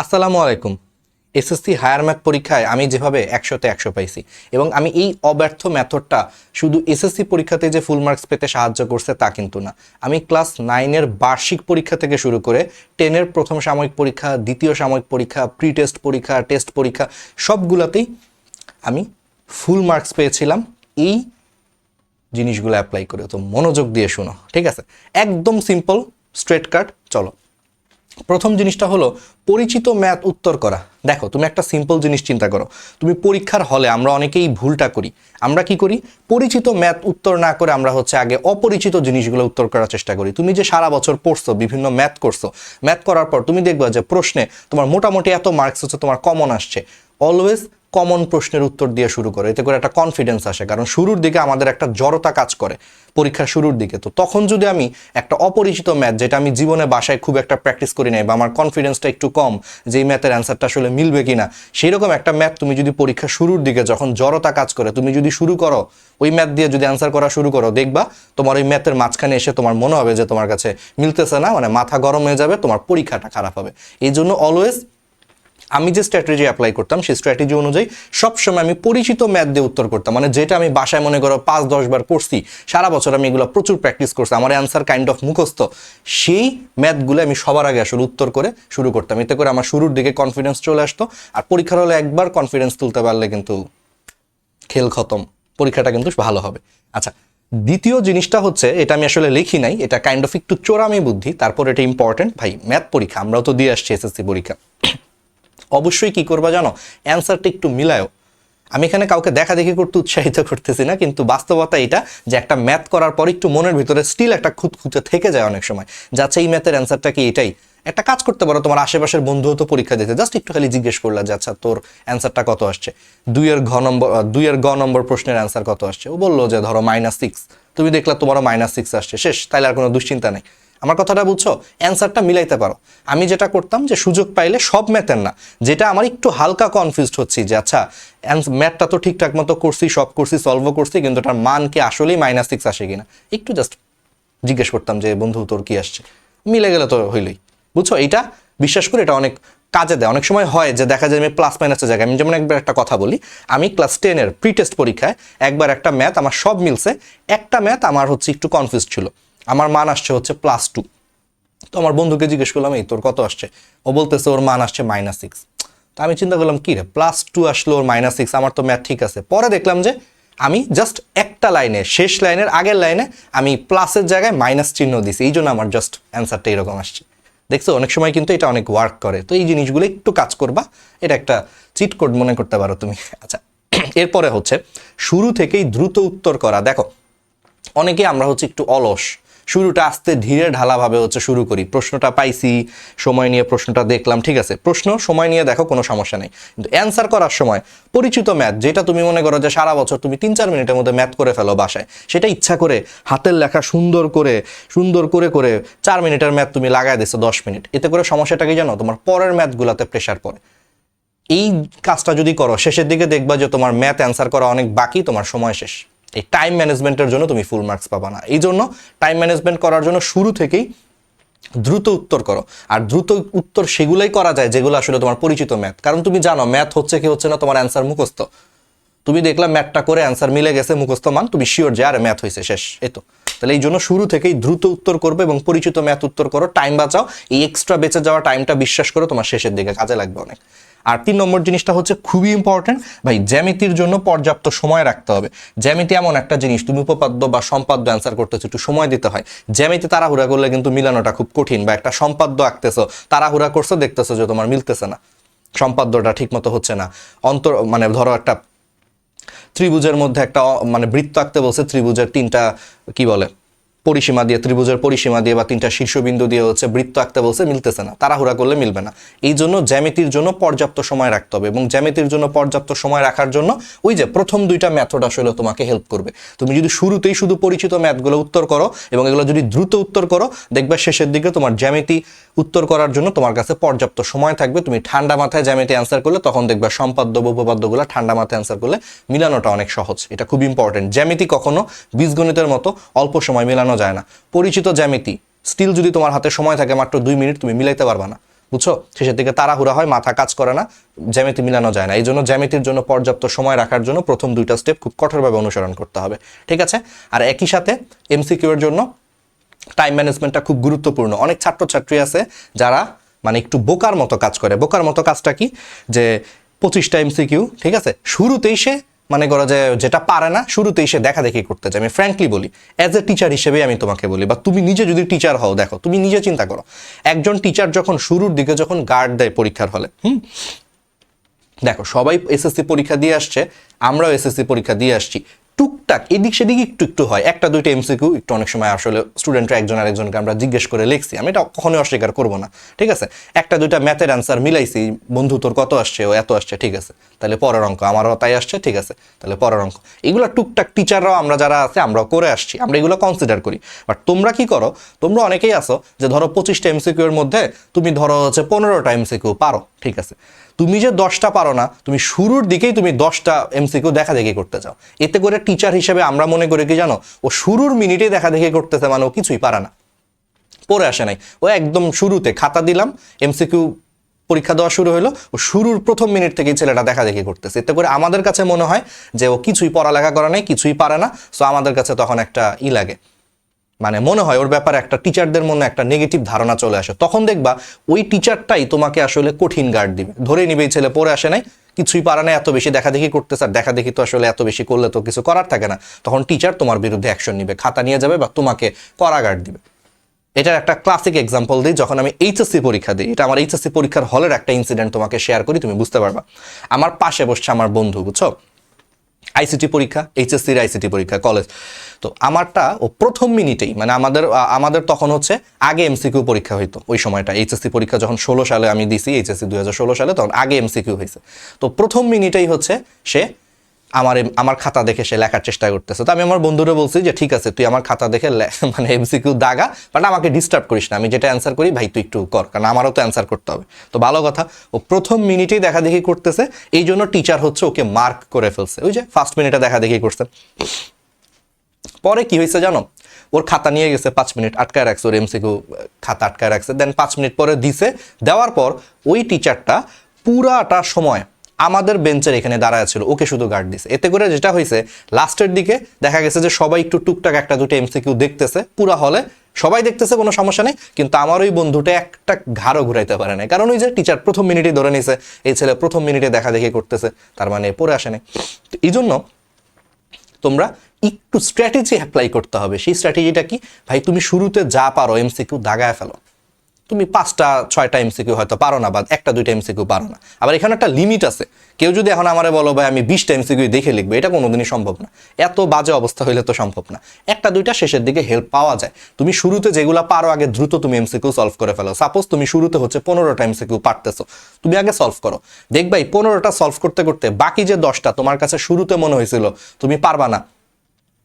আসসালামু আলাইকুম। SSC higher math পরীক্ষায় আমি যেভাবে একশোতে একশো পাইছি এবং আমি এই অব্যর্থ মেথডটা শুধু এসএসসি পরীক্ষাতে যে ফুল মার্কস পেতে সাহায্য করছে তা কিন্তু না। আমি ক্লাস নাইনের বার্ষিক পরীক্ষা থেকে শুরু করে টেনের প্রথম সাময়িক পরীক্ষা, দ্বিতীয় সাময়িক পরীক্ষা প্রি টেস্ট পরীক্ষা টেস্ট পরীক্ষা, সবগুলাতেই আমি ফুল মার্কস পেয়েছিলাম। এই জিনিসগুলো অ্যাপ্লাই করে তো মনোযোগ দিয়ে শুনো, ঠিক আছে? একদম সিম্পল স্ট্রেট কাট চলো। প্রথম জিনিসটা হলো পরিচিত ম্যাথ উত্তর করা। দেখো, তুমি একটা সিম্পল জিনিস চিন্তা করো। তুমি পরীক্ষার হলে আমরা অনেকেই ভুলটা করি। আমরা কি করি? পরিচিত ম্যাথ উত্তর না করে আমরা হচ্ছে আগে অপরিচিত জিনিসগুলো উত্তর করার চেষ্টা করি। তুমি যে সারা বছর পড়ছো, বিভিন্ন ম্যাথ করছ, ম্যাথ করার পর তুমি দেখবা যে প্রশ্নে তোমার মোটামুটি এত মার্কস হচ্ছে, তোমার কমন আসছে। অলওয়েজ কমন প্রশ্নের উত্তর দিয়ে শুরু করে। এতে করে একটা কনফিডেন্স আসে, কারণ শুরুর দিকে আমাদের একটা জড়তা কাজ করে পরীক্ষার শুরুর দিকে। তো তখন যদি আমি একটা অপরিচিত ম্যাথ যেটা আমি জীবনে বাসায় খুব একটা প্র্যাকটিস করি নাই বা আমার কনফিডেন্সটা একটু কম, যে এই ম্যাথের অ্যান্সারটা আসলে মিলবে কিনা সেই রকম একটা ম্যাথ তুমি যদি পরীক্ষা শুরুর দিকে যখন জড়তা কাজ করে, তুমি যদি শুরু করো, ওই ম্যাথ দিয়ে যদি অ্যান্সার করা শুরু করো, দেখবা তোমার ওই ম্যাথের মাঝখানে এসে তোমার মনে হবে যে তোমার কাছে মিলতেছে না মানে মাথা গরম হয়ে যাবে, তোমার পরীক্ষাটা খারাপ হবে। এই জন্য অলওয়েজ আমি যে স্ট্র্যাটেজি অ্যাপ্লাই করতাম, সেই স্ট্র্যাটেজি অনুযায়ী সবসময় আমি পরিচিত ম্যাথ দিয়ে উত্তর করতাম। মানে যেটা আমি বাসায় মনে করো পাঁচ, দশ বার করছি, সারা বছর আমি এগুলো প্রচুর প্র্যাকটিস করছি, আমার অ্যান্সার কাইন্ড অফ মুখস্থ। সেই ম্যাথগুলো আমি সবার আগে আসলে উত্তর করে শুরু করতাম। এতে করে আমার শুরুর দিকে কনফিডেন্স চলে আসতো, আর পরীক্ষার হলে একবার কনফিডেন্স তুলতে পারলে কিন্তু খেল খতম, পরীক্ষাটা কিন্তু ভালো হবে। আচ্ছা দ্বিতীয় জিনিসটা হচ্ছে, এটা আমি আসলে লিখি নাই, এটা কাইন্ড অফ একটু চোরামি বুদ্ধি, তারপর এটা ইম্পর্টেন্ট ভাই ম্যাথ পরীক্ষা, আমরাও তো দিয়ে আসছি এসএসসি পরীক্ষা। অবশ্যই কি করবা জানো? অ্যান্সারটা একটু মিলায়ও। আমি এখানে কাউকে দেখা দেখি করতে উৎসাহিত করতেছি না, কিন্তু বাস্তবতা এটা যে একটা ম্যাথ করার পর একটু মনের ভিতরে স্টিল একটা খুঁতখুঁতে থেকে যায় অনেক সময়। যাচ্ছে এই ম্যাথের অ্যান্সারটা কি এটাই? একটা কাজ করতে পারো, তোমার আশেপাশের বন্ধুও তো পরীক্ষা দিতে। জাস্ট একটু খালি জিজ্ঞেস করলা যে আচ্ছা তোর অ্যান্সারটা কত আসছে? দুইয়ের ঘ নম্বর দুইয়ের গ নম্বর প্রশ্নের অ্যান্সার কত আসছে? ও বলল যে, ধরো মাইনাস সিক্স তুমি দেখলা তোমারও মাইনাস সিক্স আসছে। শেষ, তাইলে আর কোনো দুশ্চিন্তা নেই। আমার কথাটা বুঝছ? অ্যান্সারটা মিলাইতে পারো। আমি যেটা করতাম যে সুযোগ পাইলে সব ম্যাথের না। যেটা আমার একটু হালকা কনফিউজড হচ্ছি যে আচ্ছা ম্যাথটা তো ঠিকঠাক মতো করছি, সব করছি সলভও করছি, কিন্তু তার মান কি আসলেই মাইনাস সিক্স আসে কিনা? একটু জাস্ট জিজ্ঞেস করতাম যে, বন্ধু, তোর কি আসছে? মিলে গেলে তো হইলই। বুঝছ? এটা বিশ্বাস করে এটা অনেক কাজে দেয়। অনেক সময় হয় যে দেখা যায় আমি প্লাস মাইনাসের জায়গায়। আমি যেমন একবার একটা কথা বলি, আমি ক্লাস টেনের প্রি টেস্ট পরীক্ষায় একবার একটা ম্যাথ আমার সব মিলছে, একটা ম্যাথ আমার হচ্ছে একটু কনফিউজ ছিল। আমার মান আসছে হচ্ছে প্লাস টু তো আমার বন্ধুকে জিজ্ঞেস করলাম, এই, তোর কত আসছে? ও বলতেছে, ওর মান আসছে মাইনাস সিক্স তো আমি চিন্তা করলাম, কি রে প্লাস টু আসলো ওর মাইনাস সিক্স আমার তো ম্যাথ ঠিক আছে। পরে দেখলাম যে আমি জাস্ট একটা লাইনে শেষ লাইনের আগের লাইনে আমি প্লাসের জায়গায় মাইনাস চিহ্ন দিছি। এই জন্য আমার জাস্ট অ্যান্সারটা এরকম আসছে। দেখছ, অনেক সময় কিন্তু এটা অনেক ওয়ার্ক করে। তো এই জিনিসগুলো একটু কাজ করবা। এটা একটা চিট কোড মনে করতে পারো তুমি। আচ্ছা এরপরে হচ্ছে, শুরু থেকেই দ্রুত উত্তর করা। দেখো অনেকে আমরা হচ্ছে একটু অলস। শুরুটা আস্তে ধীরে ঢালাভাবে হচ্ছে শুরু করি। প্রশ্নটা পাইছি, সময় নিয়ে প্রশ্নটা দেখলাম, ঠিক আছে। প্রশ্ন, সময় নিয়ে দেখো, কোনো সমস্যা নেই। কিন্তু অ্যান্সার করার সময় পরিচিত ম্যাথ যেটা তুমি মনে করো যে সারা বছর তুমি তিন চার মিনিটের মধ্যে ম্যাথ করে ফেলো বাসায়, সেটা ইচ্ছা করে হাতের লেখা সুন্দর করে সুন্দর করে করে চার মিনিটের ম্যাথ তুমি লাগাই দিছো দশ মিনিট। এতে করে সমস্যাটা কি জানো? তোমার পরের ম্যাথগুলোতে প্রেশার পড়ে। এই কাজটা যদি করো, শেষের দিকে দেখবা যে তোমার ম্যাথ অ্যান্সার করা অনেক বাকি, তোমার সময় শেষ। এই টাইম ম্যানেজমেন্টের জন্য তুমি ফুল মার্কস পাবা না। এই জন্য টাইম ম্যানেজমেন্ট করার জন্য শুরু থেকেই দ্রুত উত্তর করো। আর দ্রুত উত্তর সেগুলোই করা যায় যেগুলো আসলে তোমার পরিচিত ম্যাথ কারণ তুমি জানো ম্যাথ হচ্ছে কি হচ্ছে না তোমার অ্যান্সার মুখস্থ। তুমি দেখলাম ম্যাথটা করে অ্যান্সার মিলে গেছে, মুখস্থ মান তুমি শিওর যে, আর ম্যাথ হয়েছে শেষ, এই তো। তাহলে এই জন্য শুরু থেকেই দ্রুত উত্তর করবে এবং পরিচিত ম্যাথ উত্তর করো। টাইম বাঁচাও, এই এক্সট্রা বেঁচে যাওয়া টাইমটা বিশ্বাস করো, তোমার শেষের দিকে কাজে লাগবে অনেক। আর তিন নম্বর জিনিসটা হচ্ছে খুবই ইম্পর্টেন্ট ভাই, জ্যামিতির জন্য পর্যাপ্ত সময় রাখতে হবে। জ্যামিতি এমন একটা জিনিস, তুমি উপপাদ্য বা সম্পাদ্য অ্যান্সার করতেছো, একটু সময় দিতে হয়। জ্যামিতি তাড়াহুড়া করলে কিন্তু মিলানোটা খুব কঠিন, বা একটা সম্পাদ্য আঁকতেছো, তাড়াহুড়া করছ, দেখতেছো যে তোমার মিলতেছে না। সম্পাদ্যটা ঠিক মতো হচ্ছে না। অন্তর মানে ধরো একটা ত্রিভুজের মধ্যে একটা মানে বৃত্ত আঁকতে বলছে, ত্রিভুজের তিনটা, কি বলে পরিসীমা দিয়ে, ত্রিভুজের পরিসীমা দিয়ে বা তিনটা শীর্ষবিন্দু দিয়ে হচ্ছে বৃত্ত আঁকতে বলছে, মিলতেছে না। তাড়াহুড়া করলে মিলবে না। এই জন্য জ্যামিতির জন্য পর্যাপ্ত সময় রাখতে হবে এবং জ্যামিতির জন্য পর্যাপ্ত সময় রাখার জন্য ওই যে প্রথম দুইটা মেথড আসলে তোমাকে হেল্প করবে। তুমি যদি শুরুতেই শুধু পরিচিত ম্যাথগুলো উত্তর করো এবং এগুলো যদি দ্রুত উত্তর করো, দেখবে শেষের দিকে তোমার জ্যামিতি উত্তর করার জন্য তোমার কাছে পর্যাপ্ত সময় থাকবে। তুমি ঠান্ডা মাথায় জ্যামিতি অ্যান্সার করলে তখন দেখবে সম্পাদ্য উপপাদ্যগুলো ঠান্ডা মাথায় অ্যান্সার করলে মিলানোটা অনেক সহজ। এটা খুব ইম্পর্টেন্ট জ্যামিতি কখনো বীজগণিতের মতো অল্প সময় মেলানো যায় না। পরিচিত জ্যামিতি। স্টিল যদি তোমার হাতে সময় থাকে মাত্র দুই মিনিট, তুমি মিলাইতে পারবা না। বুঝছ? শেষের দিকে তাড়াহুড়া হয়, মাথা কাজ করে না, জ্যামিতি মিলানো যায় না। এই জন্য জ্যামিতির জন্য পর্যাপ্ত সময় রাখার জন্য প্রথম দুইটা স্টেপ খুব কঠোরভাবে অনুসরণ করতে হবে। ঠিক আছে? আর একই সাথে এমসিকিউ এর জন্য টাইম ম্যানেজমেন্টটা খুব গুরুত্বপূর্ণ। অনেক ছাত্রছাত্রী আছে যারা মানে একটু বোকার মতো কাজ করে। বোকার মতো কাজটা কি? যে পঁচিশটা এমসিকিউ ঠিক আছে? শুরুতেই সে মানে করা যায় যেটা পারে না, শুরুতেই সে দেখা দেখি করতে চায়। আমি ফ্র্যাঙ্কলি বলি অ্যাজ এ টিচার হিসেবে আমি তোমাকে বলি, বা তুমি নিজে যদি টিচার হও, দেখো, তুমি নিজে চিন্তা করো। একজন টিচার যখন শুরুর দিকে যখন গার্ড দেয় পরীক্ষার হলে, হুম? দেখো, সবাই এসএসসি পরীক্ষা দিয়ে আসছে, আমরাও এসএসসি পরীক্ষা দিয়ে আসছি। টুকটাক, এদিক সেদিক একটু একটু হয়। একটা, দুইটা এমসিকিউ একটু অনেক সময় আসলে স্টুডেন্টরা একজন আরেকজনকে আমরা জিজ্ঞেস করে লিখছি। আমি এটা কখনোই অস্বীকার করব না, ঠিক আছে? একটা, দুইটা ম্যাথের অ্যান্সার মিলাইছি, বন্ধু, তোর কত আসছে? ও এত আসছে, ঠিক আছে। তাহলে পরের অঙ্ক, আমারও তাই আসছে, ঠিক আছে। তাহলে পরের অঙ্ক। এগুলো টুকটাক টিচাররাও আমরা যারা আছে, আমরাও করে আসছি। আমরা এগুলো কনসিডার করি। বাট তোমরা কি করো? তোমরা অনেকেই আসো যে ধরো পঁচিশটা এমসিকিউ এর মধ্যে তুমি ধরো হচ্ছে পনেরোটা এমসিকিউ পারো। ঠিক আছে। তুমি যে দশটা পারো না, তুমি শুরুর দিকেই তুমি দশটা এমসিকিউ দেখা দেখি করতে চাও। এতে করে টিচার হিসেবে আমরা মনে করি কি জানো, ও শুরুর মিনিটেই দেখা দেখি করতেছে মানে ও কিছুই পারে না। পড়ে আসে নাই। ও একদম শুরুতে খাতা দিলাম, এমসিকিউ পরীক্ষা দেওয়া শুরু হলো, ও শুরুর প্রথম মিনিট থেকেই ছেলেটা দেখা দেখি করতেছে। এতে করে আমাদের কাছে মনে হয় যে ও কিছুই পড়ালেখা করা নাই, কিছুই পারে না। সো আমাদের কাছে তখন একটা ই লাগে। মানে মনে হয় ওর ব্যাপারে একটা টিচারদের মনে একটা নেগেটিভ ধারণা চলে আসে। তখন দেখবা ওই টিচারটাই তোমাকে আসলে কঠিন গার্ড দিবে। ধরে নিবে এই ছেলে পড়ে আসে নাই, কিছুই পারে না, এত বেশি দেখা দেখি করতেছে, আর দেখা দেখি তো আসলে এত বেশি করলে তো কিছু করার থাকে না। তখন টিচার তোমার বিরুদ্ধে অ্যাকশন নিবে, খাতা নিয়ে যাবে বা তোমাকে কড়া গার্ড দিবে। এটার একটা ক্লাসিক এক্সাম্পল দিই, যখন আমি এইচএসসি পরীক্ষা দিই, এটা আমার এইচএসসি পরীক্ষার হলের একটা ইনসিডেন্ট তোমাকে শেয়ার করি, তুমি বুঝতে পারবা। আমার পাশে বসছে আমার বন্ধু, বুঝছ? আইসিটি পরীক্ষা এইচএসসির আইসিটি পরীক্ষা কলেজ তো আমারটা ও প্রথম মিনিটেই মানে আমাদের আমাদের তখন হচ্ছে আগে এমসিকিউ পরীক্ষা হইতো ওই সময়টা। এইচএসসি পরীক্ষা যখন ষোলো সালে আমি দিছি এইচএসসি দুই হাজার ষোলো সালে, তখন আগে এমসিকিউ হয়েছে তো প্রথম মিনিটেই হচ্ছে সে আমার আমার খাতা দেখে সে লেখার চেষ্টা করতেছে। তো আমি আমার বন্ধুরা বলছি যে, ঠিক আছে, তুই আমার খাতা দেখে মানে এমসিকিউ দাগা বাট আমাকে ডিস্টার্ব করিস না। আমি যেটা অ্যান্সার করি, ভাই, তুই একটু কর, কারণ আমারও তো অ্যান্সার করতে হবে। তো ভালো কথা, ও প্রথম মিনিটেই দেখা দেখি করতেছে, এই জন্য টিচার হচ্ছে ওকে মার্ক করে ফেলছে। ওই যে ফার্স্ট মিনিটে দেখা দেখি করছে। পরে কি হয়েছে জানো? ওর খাতা নিয়ে গেছে, পাঁচ মিনিট আটকায় রাখছে, ওর এমসিকিউ খাতা আটকায় রাখছে। দেন পাঁচ মিনিট পরে দিছে। দেওয়ার পর ওই টিচারটা পুরাটা সময় আমাদের বেঞ্চের এখানে দাঁড়ায় ছিল, ওকে শুধু গার্ড দিছে। এতে করে যেটা হয়েছে লাস্টের দিকে দেখা গেছে যে সবাই একটু টুকটাক একটা দুটো এমসিকিউ দেখতেছে, পুরা হলে সবাই দেখতেছে, কোনো সমস্যা নেই, কিন্তু আমার ওই বন্ধুটা একটা ঘাড়ও ঘুরাইতে পারে না কারণ ওই যে টিচার প্রথম মিনিটে ধরে নিছে, এই ছেলে প্রথম মিনিটে দেখা দেখি করতেছে, তার মানে পড়ে আসে নাই। এই জন্য তোমরা একটু স্ট্র্যাটেজি অ্যাপ্লাই করতে হবে। সেই স্ট্র্যাটেজিটা কি? ভাই, তুমি শুরুতে যা পারো এমসিকিউ দাগায় ফেলো। তুমি পাঁচটা, ছয়টা এমসিকিউ হয়তো পারো না, বা একটা, দুইটা এমসিকিউ পারো না। আবার এখানে একটা লিমিট আছে। কেউ যদি এখন আমারে বলো, ভাই, আমি বিশটা এমসিকিউ দেখে লিখব, এটা কোনোদিনই সম্ভব না। এত বাজে অবস্থা হইলে তো সম্ভব না। একটা, দুইটা শেষের দিকে হেল্প পাওয়া যায়। তুমি শুরুতে যেগুলো পারো, আগে দ্রুত তুমি এম এমসিকিউ সলভ করে ফেলো। সাপোজ তুমি শুরুতে হচ্ছে পনেরোটা এমসিকিউ পারতেছো। তুমি আগে সলভ করো। দেখবা এই পনেরোটা সলভ করতে করতে বাকি যে দশটা, তোমার কাছে শুরুতে মনে হয়েছিল, তুমি পারবা না।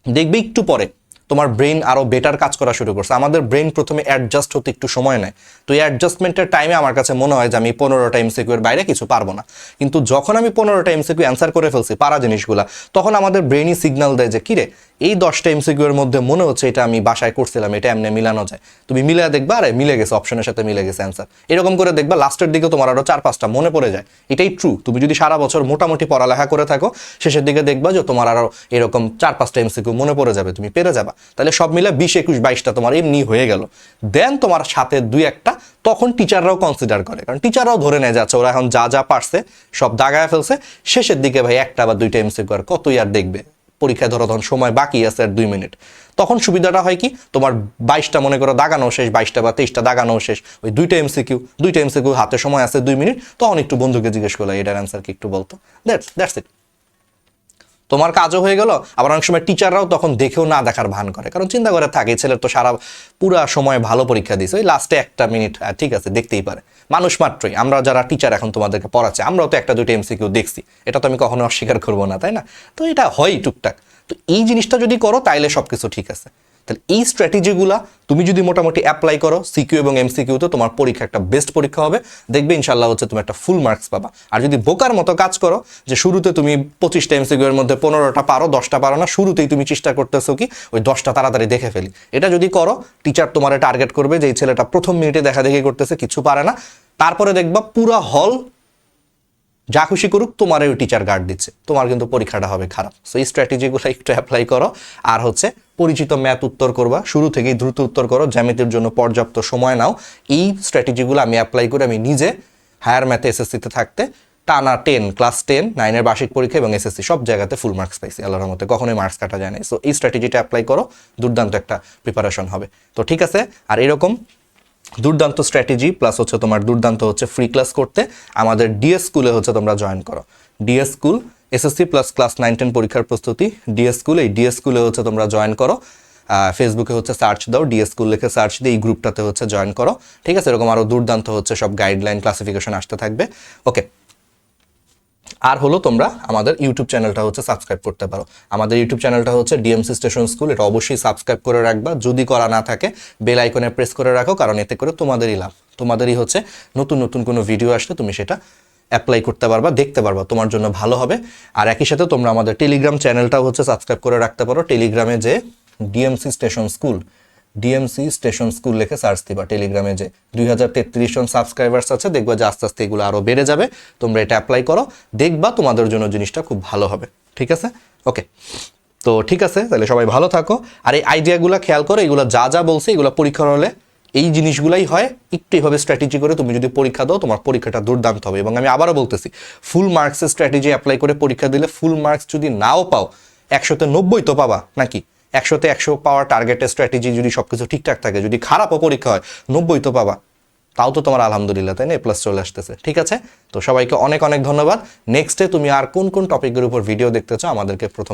দেখবে একটু পরে। তোমার ব্রেন আরও বেটার কাজ করা শুরু করছে। আমাদের ব্রেন প্রথমে অ্যাডজাস্ট হতে একটু সময় নেয়। তো এই অ্যাডজাস্টমেন্টের টাইমে আমার কাছে মনে হয় যে আমি পনেরোটা এমসিকিউর বাইরে কিছু পারব না। কিন্তু যখন আমি পনেরোটা এমসিকিউ অ্যান্সার করে ফেলছি পারা জিনিসগুলা, তখন আমাদের ব্রেনই সিগনাল দেয় যে, কিরে এই দশটা এমসিকিউ এর মধ্যে মনে হচ্ছে এটা আমি বাসায় করছিলাম, এটা এমনি মিলানো যায়। তুমি মিলে দেখবা, আরে মিলে গেছে অপশনের সাথে মিলে গেছে অ্যান্সার এরকম করে দেখবা লাস্টের দিকে তোমার আরও চার, পাঁচটা মনে পড়ে যায়। এটাই ট্রু তুমি যদি সারা বছর মোটামুটি পড়ালেখা করে থাকো, শেষের দিকে দেখবা যে তোমার আরও এরকম চার, পাঁচটা এমসিকিউ মনে পড়ে যাবে, তুমি পেরে যাবা। তাহলে সব মিলে বিশ, একুশ, বাইশটা তোমার এমনি হয়ে গেল। দেন তোমার সাথে দুই, একটা, তখন টিচাররাও কনসিডার করে। কারণ টিচাররাও ধরে নেয় যাচ্ছে ওরা এখন যা যা পারছে, সব দাগায় ফেলছে। শেষের দিকে ভাই একটা বা দুইটা এমসিকিউ আর কতই আর দেখবে? পরীক্ষায় ধরো তখন সময় বাকি আছে আর দুই মিনিট। তখন সুবিধাটা হয় কি? তোমার বাইশটা মনে করো দাগানো শেষ, বাইশটা বা তেইশটা দাগানো শেষ। ওই দুইটা এমসিকিউ দুইটা এমসিকিউ হাতে সময় আছে দুই মিনিট। তখন একটু বন্ধুকে জিজ্ঞেস করল এটার অ্যান্সার কি একটু বলতো। দ্যাটস দ্যাটস ইট তোমার কাজও হয়ে গেল, আবার অনেক সময় টিচাররাও তখন দেখেও না দেখার ভান করে। কারণ চিন্তা করে থাকে ছেলের তো সারা পুরা সময় ভালো পরীক্ষা দিয়েছে, ওই লাস্টে একটা মিনিট ঠিক আছে, দেখতেই পারে। মানুষ মাত্রই, আমরা যারা টিচার এখন তোমাদেরকে পড়াচ্ছে, আমরাও তো একটা দুটো এমসিকিউ দেখছি, এটা তো আমি কখনো অস্বীকার করব না, তাই না? তো এটা হয় টুকটাক। তো এই জিনিসটা যদি করো, তাইলে সব কিছু ঠিক আছে। তাহলে এই স্ট্র্যাটেজিগুলা তুমি যদি মোটামুটি অ্যাপ্লাই করো সিকিউ এবং এমসিকিউতে তোমার পরীক্ষা একটা বেস্ট পরীক্ষা হবে। দেখবে ইনশাল্লাহ হচ্ছে তুমি একটা ফুল মার্কস পাবা। আর যদি বোকার মতো কাজ করো, যে শুরুতে তুমি পঁচিশটা এমসিকিউ এর মধ্যে পনেরোটা পারো, দশটা পারো না, শুরুতেই তুমি চেষ্টা করতেছো কি ওই দশটা তাড়াতাড়ি দেখে ফেলি। এটা যদি করো টিচার তোমার টার্গেট করবে যে এই ছেলেটা প্রথম মিনিটে দেখা দেখি করতেছে, কিছু পারে না। তারপরে দেখবা পুরা হল যা খুশি করুক তোমার ওই টিচার গার্ড দিচ্ছে। তোমার কিন্তু পরীক্ষাটা হবে খারাপ। সো এই স্ট্র্যাটেজিগুলো একটু অ্যাপ্লাই করো। আর হচ্ছে, পরিচিত ম্যাথ উত্তর করবা। শুরু থেকেই দ্রুত উত্তর করো। জ্যামিতির জন্য পর্যাপ্ত সময় নাও। এই স্ট্র্যাটেজিগুলো আমি অ্যাপ্লাই করে আমি নিজে হায়ার ম্যাথে এসএসসিতে থাকতে টানা টেন ক্লাস টেন নাইনের বার্ষিক পরীক্ষা এবং এসএসসি সব জায়গাতে ফুল মার্কস পাইছি। আল্লাহর মতে কখনোই মার্কস কাটা যায় না সো এই স্ট্র্যাটেজিটা অ্যাপ্লাই করো। দুর্দান্ত একটা প্রিপারেশন হবে। তো ঠিক আছে, আর এরকম দুর্দান্ত স্ট্র্যাটেজি প্লাস হচ্ছে তোমার দুর্দান্ত হচ্ছে ফ্রি ক্লাস করতে। আমাদের ডিএস স্কুলে হচ্ছে তোমরা জয়েন করো। DS school SSC plus class nine ten পরীক্ষার প্রস্তুতি। ডিএস স্কুল এই ডিএস স্কুলে হচ্ছে তোমরা জয়েন করো। ফেসবুকে হচ্ছে সার্চ দাও ডিএস স্কুল লিখে সার্চ দিয়ে এই গ্রুপটাতে হচ্ছে জয়েন করো। ঠিক আছে? এরকম আরও দুর্দান্ত হচ্ছে সব গাইডলাইন ক্লাসিফিকেশন আসতে থাকবে। ওকে আর হলো তোমরা আমাদের ইউটিউব চ্যানেলটা হচ্ছে সাবস্ক্রাইব করতে পারো। আমাদের ইউটিউব চ্যানেলটা হচ্ছে ডিএমসি স্টেশন স্কুল এটা অবশ্যই সাবস্ক্রাইব করে রাখবা। যদি করা না থাকে বেল আইকনে প্রেস করে রাখো, কারণ এতে করে তোমাদেরই লাভ। তোমাদেরই হচ্ছে নতুন নতুন কোনো ভিডিও আসলে তুমি সেটা অ্যাপ্লাই করতে পারবা, দেখতে পারবা, তোমার জন্য ভালো হবে। আর একই সাথে তোমরা আমাদের টেলিগ্রাম চ্যানেলটাও হচ্ছে সাবস্ক্রাইব করে রাখতে পারো। টেলিগ্রামে যে DMC station school DMC station school লেখে সার্চ দিবা টেলিগ্রামে যে দুই হাজার তেত্রিশ জন সাবস্ক্রাইবার্স আছে, দেখবা যে আস্তে আস্তে এগুলো আরও বেড়ে যাবে। তোমরা এটা অ্যাপ্লাই করো, দেখবা তোমাদের জন্য জিনিসটা খুব ভালো হবে। ঠিক আছে? ওকে তো ঠিক আছে, তাহলে সবাই ভালো থাকো। আর এই আইডিয়াগুলো খেয়াল করো, এগুলো যা যা বলছে, এগুলো পরীক্ষার হলে এই জিনিসগুলাই হয়, একটু এভাবে স্ট্র্যাটেজি করে তুমি যদি পরীক্ষা দাও, তোমার পরীক্ষাটা দুর্দান্ত হবে। এবং আমি আবারও বলতেছি ফুল মার্কসের স্ট্র্যাটেজি অ্যাপ্লাই করে পরীক্ষা দিলে ফুল মার্কস যদি নাও পাও, একশোতে নব্বই তো পাবা নাকি? একশোতে একশো পাওয়ার টার্গেটের স্ট্র্যাটেজি যদি সব কিছু ঠিকঠাক থাকে, যদি খারাপও পরীক্ষা হয়, নব্বই তো পাবা। তাও তো তোমার আলহামদুলিল্লাহ, তাই না? প্লাস চলে আসতেছে। ঠিক আছে? তো সবাইকে অনেক অনেক ধন্যবাদ। নেক্সটে তুমি আর কোন কোন টপিকের উপর ভিডিও দেখতে চাও, আমাদেরকে প্রথম